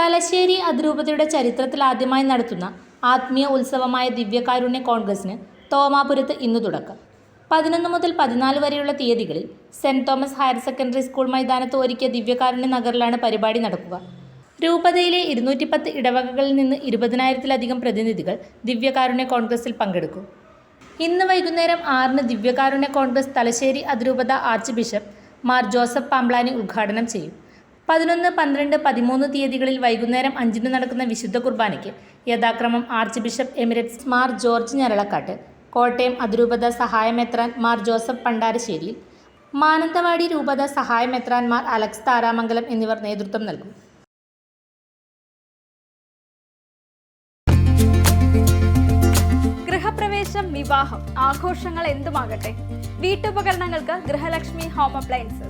തലശ്ശേരി അതിരൂപതയുടെ ചരിത്രത്തിൽ ആദ്യമായി നടത്തുന്ന ആത്മീയ ഉത്സവമായ ദിവ്യകാരുണ്യ കോൺഗ്രസിന് തോമാപുരത്ത് ഇന്ന് തുടക്കം. പതിനൊന്ന് മുതൽ പതിനാല് വരെയുള്ള തീയതികളിൽ Saint Thomas higher secondary school മൈതാനത്ത് ഒരുക്കിയ ദിവ്യകാരുണ്യ നഗറിലാണ് പരിപാടി നടക്കുക. രൂപതയിലെ ഇരുന്നൂറ്റിപ്പത്ത് ഇടവകകളിൽ നിന്ന് ഇരുപതിനായിരത്തിലധികം പ്രതിനിധികൾ ദിവ്യകാരുണ്യ കോൺഗ്രസിൽ പങ്കെടുക്കും. ഇന്ന് വൈകുന്നേരം ആറിന് ദിവ്യകാരുണ്യ കോൺഗ്രസ് തലശ്ശേരി അതിരൂപത archbishop Mar Joseph Pamplany ഉദ്ഘാടനം ചെയ്യും. പതിനൊന്ന് പന്ത്രണ്ട് പതിമൂന്ന് തീയതികളിൽ വൈകുന്നേരം അഞ്ചിന് നടക്കുന്ന വിശുദ്ധ കുർബാനയ്ക്ക് യഥാക്രമം archbishop emeritus Mar George Njaralakatt Kottayam അതിരൂപത സഹായമെത്രാൻ മാർ ജോസഫ് പണ്ടാരശ്ശേരി മാനന്തവാടി രൂപത സഹായമെത്രാൻമാർ അലക്സ് താരാമംഗലം എന്നിവർ നേതൃത്വം നൽകും. ഗൃഹപ്രവേശം വിവാഹം ആഘോഷങ്ങൾ എന്തുമാകട്ടെ? വീട്ടുപകരണങ്ങൾക്ക് Grihalakshmi home appliances.